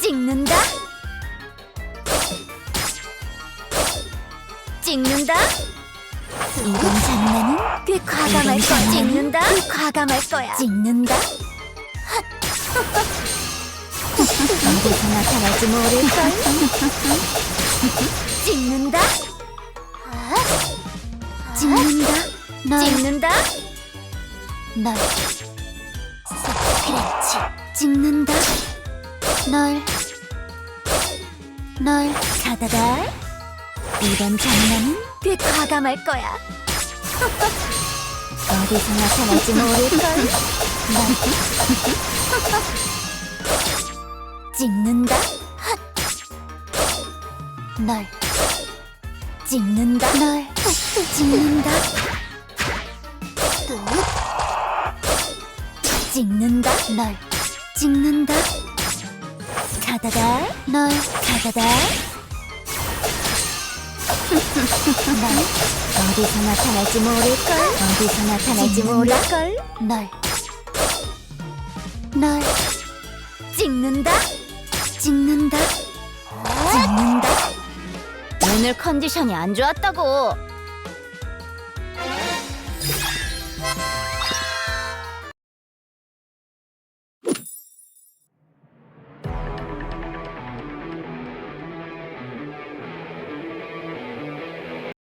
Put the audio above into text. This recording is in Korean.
찍는다. 찍는다. 이런 장난은 꽤 과감할 거야. 찍는다. 꽤 과감할 거야. 찍는다. 어디서 나타날지 모를걸. 찍는다. 찍는다. 널. 찍는다. 널. 그렇지. 찍는다. 널. 널. 가다다. 이런 장난은 꽤 과감할 거야. 어디서 나타날지 모를걸. 널. 찍는다. 핫. 널. 찍는다. 널. 찍는다. 뚝. 찍는다. 널. 찍는다. 가다다. 널. 가다다. 널. 어디서 나타날지 모를걸. 어디서 나타날지 모를걸. 널. 널. 찍는다. 찍는다. 찍는다. 오늘 컨디션이 안 좋았다고.